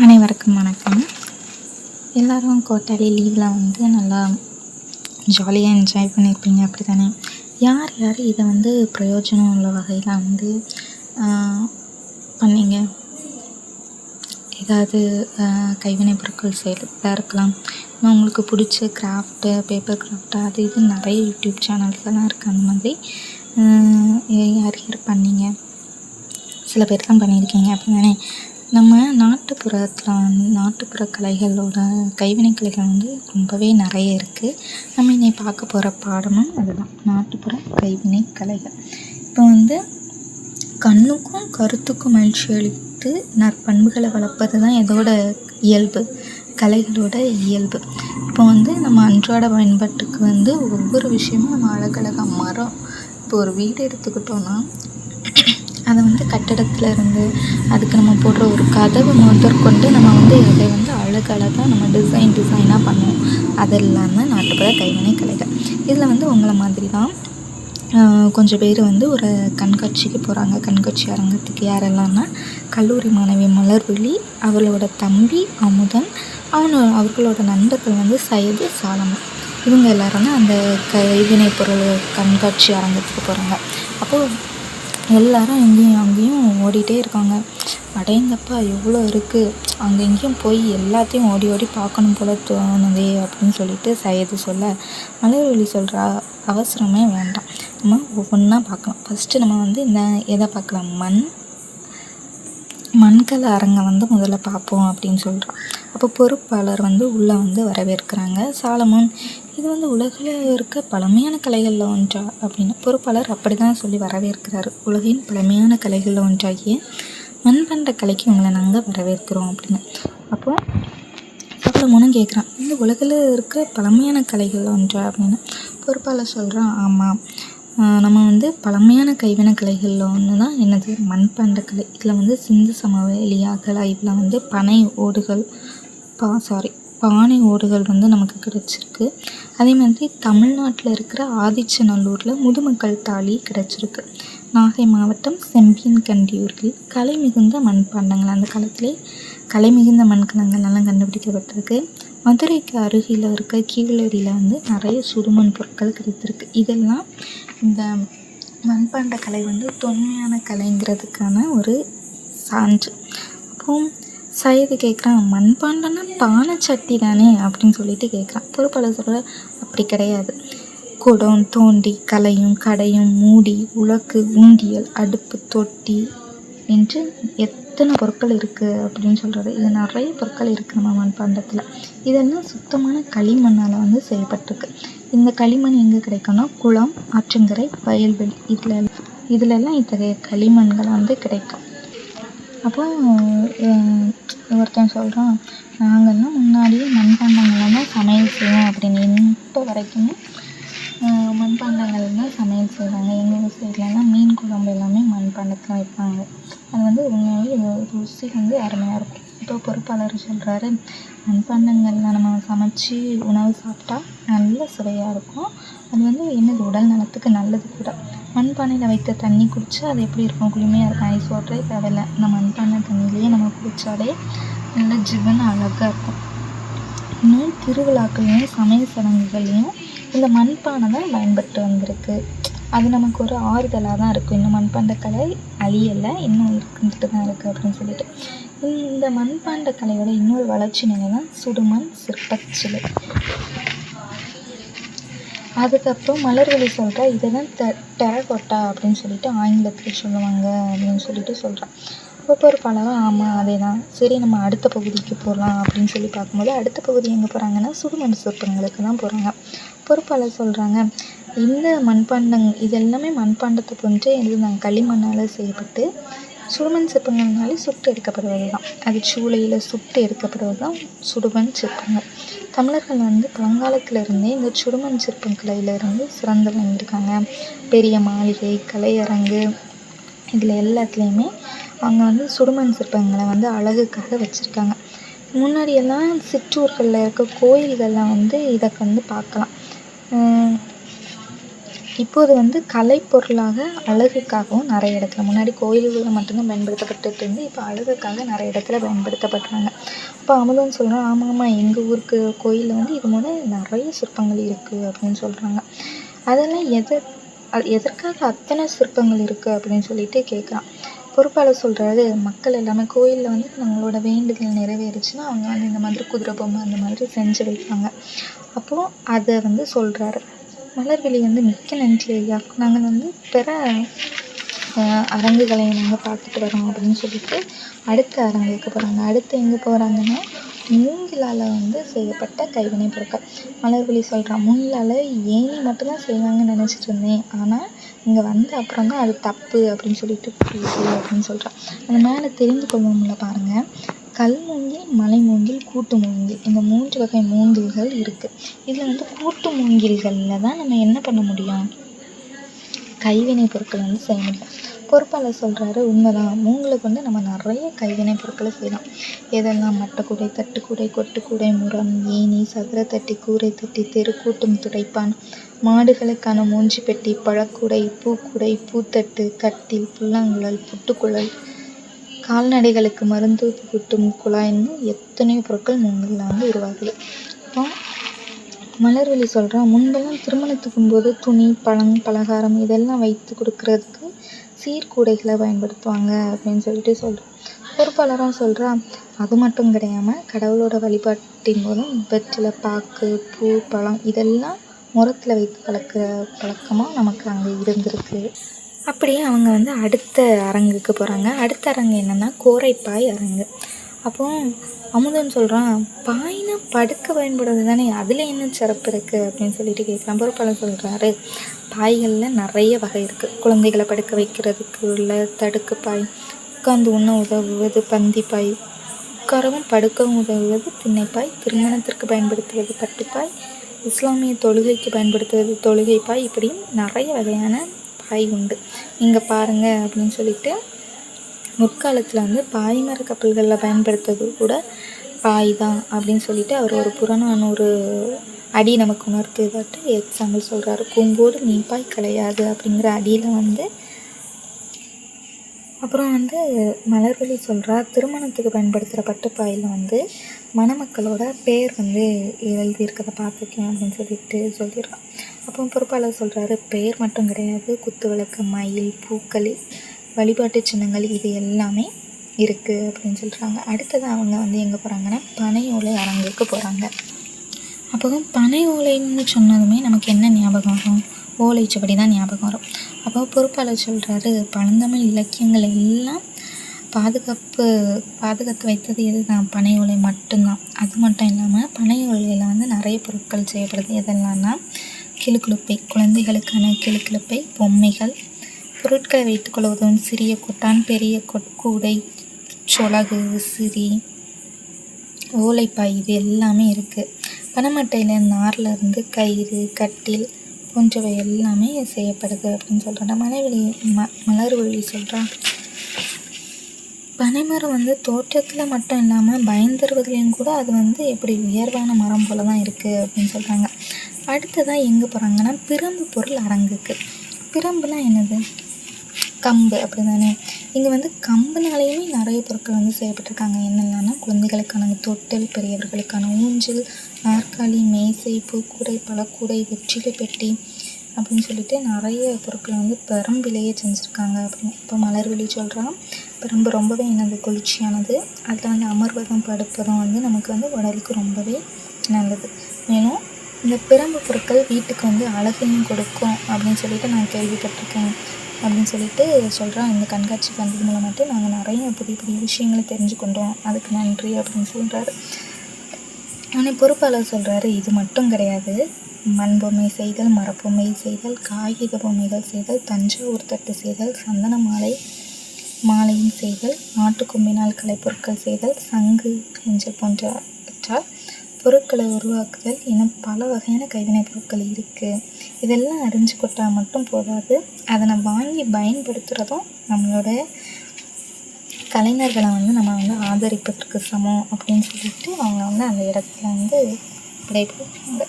அனைவருக்கும் வணக்கம். எல்லோரும் கோட்டாலி லீவில் வந்து நல்லா ஜாலியாக என்ஜாய் பண்ணியிருப்பீங்க அப்படி தானே யார் யார் இதை வந்து பிரயோஜனம் உள்ள வகையில் வந்து பண்ணீங்க? ஏதாவது கைவினை பொருட்கள் செய்கிறதா இருக்கலாம். உங்களுக்கு பிடிச்ச கிராஃப்ட்டு பேப்பர் கிராஃப்ட்டு அது இது நிறைய யூடியூப் சேனல்ஸ்லாம் இருக்குது அந்த மாதிரி யார் யார் பண்ணீங்க? சில பேர் தான் பண்ணியிருக்கீங்க அப்படி தானே நம்ம நாட்டுப்புறத்தில் வந்து நாட்டுப்புற கலைகளோட கைவினை கலைகள் வந்து ரொம்பவே நிறைய இருக்குது நம்ம இன்றைக்கி பார்க்க போகிற பாடமும் அதுதான். நாட்டுப்புற கைவினை கலைகள். இப்போ வந்து கண்ணுக்கும் கருத்துக்கும் மகிழ்ச்சி அளித்து நற்பண்புகளை வளர்ப்பது தான் இதோட இயல்பு கலைகளோட இயல்பு. இப்போ வந்து நம்ம அன்றாட பயன்பாட்டுக்கு வந்து ஒவ்வொரு விஷயமும் நம்ம அழகழகாக மரம் இப்போ ஒரு வீடு எடுத்துக்கிட்டோன்னா அதை வந்து கட்டடத்தில் இருந்து அதுக்கு நம்ம போடுற ஒரு கதவு முதற்கொண்டு நம்ம வந்து அதை வந்து அழகழகாக நம்ம டிசைன் டிசைனாக பண்ணுவோம். அதெல்லாம் தான் நாட்டுப்புற கைவினை கலைகள். இதில் வந்து உங்களை மாதிரி தான் கொஞ்சம் பேர் வந்து ஒரு கண்காட்சிக்கு போகிறாங்க கண்காட்சி அரங்கத்துக்கு யாரெல்லாம்னா கல்லூரி மாணவி மலர்விழி அவளோட தம்பி அமுதன் அவனோ அவர்களோட நண்பர்கள் வந்து சையது சாலமன். இவங்க எல்லோரும் அந்த கைவினை பொருள் கண்காட்சி அரங்கத்துக்கு போகிறாங்க அப்போது எல்லோரும் இங்கேயும் அங்கேயும் ஓடிகிட்டே இருக்காங்க. அடேங்கப்பா எவ்வளோ இருக்குது அங்கே இங்கேயும் போய் எல்லாத்தையும் ஓடி ஓடி பார்க்கணும் போல் தோணுதே அப்படின்னு சொல்லிட்டு சையது சொல்ல மலர்வழி சொல்கிறா அவசரமே வேண்டாம். நம்ம ஒவ்வொன்றா பார்க்கலாம். ஃபஸ்ட்டு நம்ம வந்து இந்த எதை பார்க்கலாம்? மண் மண்கல அரங்கை வந்து முதல்ல பார்ப்போம் அப்படின்னு சொல்கிறான் அப்போ பொறுப்பாளர் வந்து உள்ளே வந்து வரவேற்கிறாங்க. சாலமோன் இது வந்து உலகில் இருக்க பழமையான கலைகளில் ஒன்றா அப்படின்னு பொறுப்பாளர் அப்படி தான் சொல்லி வரவேற்கிறாரு. உலகின் பழமையான கலைகளில் ஒன்றாகிய மண்பண்ட கலைக்கு உங்களை நாங்கள் வரவேற்கிறோம் அப்படின்னு. அப்போது சாலமோனும் கேட்குறான் இந்த உலகில் இருக்க பழமையான கலைகளில் ஒன்றா? அப்படின்னு பொறுப்பாளர் சொல்கிறான் ஆமாம் நம்ம வந்து பழமையான கைவின கலைகளில் ஒன்று தான் என்னது மண்பாண்டக்கலை இதில் வந்து சிந்து சமவெளி இதில் வந்து பனை ஓடுகள் பா சாரி பானை ஓடுகள் வந்து நமக்கு கிடச்சிருக்கு. அதே மாதிரி தமிழ்நாட்டில் இருக்கிற ஆதிச்சநல்லூரில் முதுமக்கள் தாலி கிடச்சிருக்கு. நாகை மாவட்டம் செம்பியன்கண்டியூரில் கலை மிகுந்த மண்பாண்டங்கள் அந்த காலத்திலே கலை மிகுந்த மண்கலங்கள்லாம் கண்டுபிடிக்கப்பட்டிருக்கு. மதுரைக்கு அருகில் இருக்க கீழடியில் வந்து நிறைய சுடுமண் பொருட்கள் கிடைத்திருக்கு. இதெல்லாம் இந்த மண்பாண்ட கலை வந்து தொன்மையான கலைங்கிறதுக்கான ஒரு சான்று. அப்புறம் சையது கேட்குறான் மண்பாண்டம்னா பானை சட்டி தானே? அப்படின்னு சொல்லிட்டு கேட்குறான் பொறுப்பாளர் சொல்கிற அப்படி கிடையாது. குடம் தோண்டி கலையும் கடையும் மூடி உலக்கு உண்டியல் அடுப்பு தொட்டி என்று எத்தனை பொருட்கள் இருக்குது அப்படின்னு சொல்கிறது இது நிறைய பொருட்கள் இருக்குது நம்ம மண்பாண்டத்தில். இதெல்லாம் சுத்தமான களிமண்ணால் வந்து செய்யப்பட்டிருக்கு. இந்த களிமண் எங்கே கிடைக்கும்னா குளம் ஆற்றங்கரை வயல்வெளி இதில் இதிலெல்லாம் இத்தகைய களிமண்கள் வந்து கிடைக்கும். அப்போது ஒருத்தன் சொல்கிறான் நாங்கள்லாம் முன்னாடியே மண்பாண்டங்களில் தான் சமையல் செய்வோம் அப்படின்னு இப்போ வரைக்குமே மண்பாண்டங்கள் தான் சமையல் செய்வாங்க. எங்கள் ஊர் சைட்லலாம் மீன் குழம்பு எல்லாமே மண்பாண்டத்தில் வைப்பாங்க. அது வந்து உண்மையாகவே ருசி வந்து அருமையாக இருக்கும். இப்போ பொறுப்பாளர் சொல்கிறாரு மண்பாண்டங்களில் நம்ம சமைச்சி உணவு சாப்பிட்டா நல்ல சுவையாக இருக்கும். அது வந்து என்னது உடல் நலத்துக்கு நல்லது கூட. மண்பானையில் வைத்த தண்ணி குடித்து அது எப்படி இருக்கும்? குளுமையாக இருக்கும். ஐஸ் வாட்டரே தேவையில்ல. இந்த மண்பானை தண்ணியிலேயே நம்ம குடித்தாலே நல்ல ஜில்லுன்னு அழகாக இருக்கும். இன்னும் திருவிழாக்கள்லேயும் சமையல் சடங்குகள்லேயும் இந்த மண்பானை தான் பயன்பட்டு வந்திருக்கு. அது நமக்கு ஒரு ஆறுதலாக தான் இருக்கும். இன்னும் மண்பாண்ட கலை அழியலை இன்னும் இருந்துட்டு தான் இருக்குது அப்படின்னு சொல்லிட்டு. இந்த மண்பாண்ட கலையோட இன்னொரு வளர்ச்சி நிலை தான் சுடுமண் சிற்பச்சிலை. அதுக்கப்புறம் மலர்விழி சொல்கிறா இதை தான் டெ டெரகோட்டா அப்படின்னு சொல்லிட்டு ஆங்கிலத்தில் சொல்லுவாங்க அப்படின்னு சொல்லிட்டு சொல்கிறான் ஒவ்வொரு பலரும் ஆமாம் அதே தான் சரி நம்ம அடுத்த பகுதிக்கு போகலாம் அப்படின்னு சொல்லி பார்க்கும்போது அடுத்த பகுதி எங்கே போகிறாங்கன்னா சுடுமண் சிற்பங்களுக்கு தான் போகிறாங்க பொறுப்பாளர் சொல்கிறாங்க இந்த மண்பாண்டம் இது எல்லாமே மண்பாண்டத்தை போன்றே நாங்கள் களிமண்ணால் செய்யப்பட்டு சுடுமண் சிற்பங்கள்னாலே சுட்டு எடுக்கப்படுவது தான். அது சூளையில் சுட்டு எடுக்கப்படுவது தான் சுடுமண் சிற்பங்கள் தமிழர்கள் வந்து பழங்காலத்திலிருந்தே இந்த சுடுமண் சிற்பக்கலையிலேருந்து சிறந்து விளங்கியிருக்காங்க பெரிய மாளிகை கலையரங்கு இதில் எல்லாத்துலேயுமே அவங்க வந்து சுடுமண் சிற்பங்களை வந்து அழகுக்காக வச்சுருக்காங்க. முன்னாடியெல்லாம் சிற்றூர்களில் இருக்க கோயில்களில் வந்து இதை வந்து பார்க்கலாம். இப்போது வந்து கலைப்பொருளாக அழகுக்காகவும் நிறைய இடத்துல முன்னாடி கோயில்களில் மட்டும்தான் பயன்படுத்தப்பட்டுட்டு இருந்து இப்போ அழகுக்காக நிறைய இடத்துல பயன்படுத்தப்படுறாங்க அப்போ அமுதன் சொல்கிறான் ஆமாம் ஆமாம் எங்கள் ஊருக்கு கோயிலில் வந்து இது மூலம் நிறைய சிற்பங்கள் இருக்குது அப்படின்னு சொல்கிறாங்க அதெல்லாம் எதை அது எதற்காக அத்தனை சிற்பங்கள் இருக்குது அப்படின்னு சொல்லிட்டு கேட்குறான் பொறுப்பாளர் சொல்கிறாரு மக்கள் எல்லாமே கோயிலில் வந்து நம்மளோட வேண்டுதல் நிறைவேறுச்சுன்னா அவங்க வந்து இந்த மாதிரி குதிரை பொம்மை அந்த மாதிரி செஞ்சு வைப்பாங்க. அப்போது அதை வந்து சொல்கிறாரு மலர்விழி வந்து மிக்க நன்றி ஐயா. நாங்கள் வந்து பிற அரங்குகளை நாங்கள் பார்த்துட்டு வரோம் அப்படின்னு சொல்லிட்டு அடுத்த அரங்குக்கு போகிறாங்க அடுத்து எங்கே போகிறாங்கன்னா மூங்கிலால் வந்து செய்யப்பட்ட கைவினைப் பொருட்கள். மலர்விழி சொல்கிறான் மூங்கிலால் ஏணி மட்டும்தான் செய்வாங்கன்னு நினச்சிட்டு இருந்தேன். ஆனால் இங்கே வந்த அப்புறம் தான் அது தப்பு அப்படின்னு சொல்லிட்டு புரியுது அப்படின்னு சொல்கிறான் அந்த மேலே தெரிந்து கொள்வோம்ல பாருங்கள் கல் மூங்கில் மலை மூங்கில் கூட்டு மூங்கில். இந்த மூன்று வகை மூங்கில்கள் இருக்குது இதில் வந்து கூட்டு மூங்கில்களில் தான் நம்ம என்ன பண்ண முடியும்? கைவினைப் பொருட்கள் வந்து செய்ய முடியும். பொறுப்பாளர் சொல்கிறாரு உண்மைதான். மூங்கிலை கொண்டு நம்ம நிறைய கைவினைப் பொருட்களை செய்யலாம். எதெல்லாம்? மட்டக்கூடை தட்டுக்கூடை கொட்டுக்கூடை முறம் ஏணி சதுரத்தட்டி கூரைத்தட்டி தெருக்கூட்டும் துடைப்பான். மாடுகளுக்கான மூஞ்சி பெட்டி பழக்கூடை பூக்கூடை பூத்தட்டு கட்டில் புல்லாங்குழல் புட்டுக்குழல் கால்நடைகளுக்கு மருந்து ஊட்டும் குழாய்ன்னு எத்தனையோ பொருட்கள் முன்னில் வந்து உருவாகுது. இப்போ மலர்விழி சொல்கிறா முன்பெல்லாம் திருமணத்துக்கும் போது துணி பழம் பலகாரம் இதெல்லாம் வைத்து கொடுக்குறதுக்கு சீர்கூடைகளை பயன்படுத்துவாங்க அப்படின்னு சொல்லிட்டு சொல்கிறா பொறுப்பாளராக சொல்கிறா அது மட்டும் கிடையாமல் கடவுளோட வழிபாட்டின் போதும் வெற்றிலை பாக்கு பூ பழம் இதெல்லாம் முறத்தில் வைத்து பழக்கிற பழக்கமாக நமக்கு அங்கே இருந்திருக்கு. அப்படியே அவங்க வந்து அடுத்த அரங்குக்கு போகிறாங்க அடுத்த அரங்கு என்னென்னா கோரைப்பாய் அரங்கு. அப்போது அமுதன் சொல்கிறான் பாய்னா படுக்க பயன்படுறது தானே அதில் என்ன சிறப்பு இருக்குது அப்படின்னு சொல்லிட்டு கேட்குறான் பொறுப்பாளர் சொல்கிறாரு பாய்களில் நிறைய வகை இருக்குது குழந்தைகளை படுக்க வைக்கிறதுக்கு உள்ள தடுக்கு பாய் உட்காந்து உண்ண உதவுவது பந்தி பாய் உட்காரவும் படுக்கவும் உதவுவது திண்ணைப்பாய் திருமணத்திற்கு பயன்படுத்துவது பட்டுப்பாய் இஸ்லாமிய தொழுகைக்கு பயன்படுத்துவது தொழுகைப்பாய் இப்படியும் நிறைய வகையான பாய் உண்டு. இங்கே பாருங்கள் அப்படின்னு சொல்லிட்டு முற்காலத்தில் வந்து பாய்மர கப்பல்களில் பயன்படுத்துறது கூட பாய் தான் அப்படின்னு சொல்லிட்டு அவர் ஒரு புறநானூறு அடி நமக்கு உணர்த்துதாட்டு எக்ஸாம்பிள் சொல்கிறாரு கொம்போடு நீப்பாய் கிடையாது அப்படிங்கிற அடியில் வந்து அப்புறம் வந்து மலர்வழி சொல்கிறா திருமணத்துக்கு பயன்படுத்துகிற பட்டுப்பாயில் வந்து மணமக்களோட பேர் வந்து எழுதியிருக்கிறத பார்த்துருக்கேன் அப்படின்னு சொல்லிட்டு சொல்லிடுறான் அப்போ பொறுப்பாளர் சொல்கிறாரு பெயர் மட்டும் கிடையாது குத்துவிளக்கு மயில் பூக்கள் வழிபாட்டு சின்னங்கள் இது எல்லாமே இருக்குது அப்படின்னு சொல்கிறாங்க அடுத்தது அவங்க வந்து எங்கே போகிறாங்கன்னா பனை ஓலை அரங்குக்கு போகிறாங்க அப்போ பனை ஓலைன்னு சொன்னதுமே நமக்கு என்ன ஞாபகம் வரும்? ஓலைச்சுவடி தான் ஞாபகம் வரும். அப்போ பொறுப்பாளர் சொல்கிறாரு பழந்தமிழ் இலக்கியங்கள் எல்லாம் பாதுகாப்பு பாதுகாத்து வைத்தது எது தான் பனை ஓலை மட்டும்தான். அது மட்டும் இல்லாமல் பனை ஓலையில் வந்து நிறைய பொருட்கள் செய்யப்படுது. எதெல்லாம்னா கிளுகிளுப்பை குழந்தைகளுக்கான கிளுகிளுப்பை பொம்மைகள் பொருட்களை வைத்துக்கொள்ள உதவும் சிறிய கொட்டான் பெரிய கொட்கூடை சொலகு விசிறி ஓலைப்பாய் இது எல்லாமே இருக்குது பனைமட்டையில் நார்லேருந்து கயிறு கட்டில் போன்றவை எல்லாமே செய்யப்படுது அப்படின்னு சொல்கிறாங்க மலைவெளி ம மலர் வழி சொல்கிறான் பனைமரம் வந்து தோற்றத்தில் மட்டும் இல்லாமல் பயந்தருவதுலேயும் கூட அது வந்து எப்படி உயர்வான மரம் போல தான் இருக்குது அப்படின்னு சொல்கிறாங்க அடுத்ததாக எங்கே போகிறாங்கன்னா பிரம்பு பொருள் அரங்குக்கு. பிரம்புனா என்னது? கம்பு அப்படி தானே இங்கே வந்து கம்புனாலேயுமே நிறைய பொருட்கள் வந்து செய்யப்பட்டிருக்காங்க. என்னென்னா குழந்தைகளுக்கான தொட்டில் பெரியவர்களுக்கான ஊஞ்சல் நாற்காலி மேசை பூக்கூடை பழக்கூடை வெற்றிலை பெட்டி அப்படின்னு சொல்லிட்டு நிறைய பொருட்களை வந்து பெரம்பிலேயே செஞ்சுருக்காங்க. அப்படின்னு இப்போ மலர்வெளி சொல்கிறோம் பெரம்பு ரொம்பவே என்னது? குளிர்ச்சியானது. அதில் வந்து அமர்வதும் படுப்பதும் வந்து நமக்கு வந்து உடலுக்கு ரொம்பவே நல்லது. மேலும் இந்த பிரம்பு பொருட்கள் வீட்டுக்கு வந்து அழகையும் கொடுக்கும் அப்படின்னு சொல்லிட்டு நான் கேள்விப்பட்டிருக்கேன் அப்படின்னு சொல்லிட்டு சொல்கிறேன் இந்த கண்காட்சி வந்தது மூலமாட்டு நாங்கள் நிறைய புதிய புதிய விஷயங்களை தெரிஞ்சு கொண்டோம் அதுக்கு நன்றி அப்படின்னு சொல்கிறாரு ஆனால் பொறுப்பாளர் சொல்கிறாரு இது மட்டும் கிடையாது. மண் பொம்மை செய்தல் மரப்பொம்மை செய்தல் காகித பொம்மைகள் செய்தல் தஞ்சாவூர் தட்டு செய்தல் சந்தன மாலை மாலையும் செய்தல் நாட்டுக்கொம்பினால் கலைப்பொருட்கள் செய்தல் சங்கு கிஞ்சல் போன்றவற்றால் பொருட்களை உருவாக்குதல் என பல வகையான கைவினைப் பொருட்கள் இருக்குது இதெல்லாம் அறிஞ்சு கொட்டால் மட்டும் போதாது. அதை நம்ம வாங்கி பயன்படுத்துகிறதும் நம்மளோட கலைஞர்களை வந்து நம்ம வந்து ஆதரிப்பதற்கு சமம் அப்படின்னு சொல்லிட்டு அவங்க வந்து அந்த இடத்துல வந்து விடைபெறுறாங்க.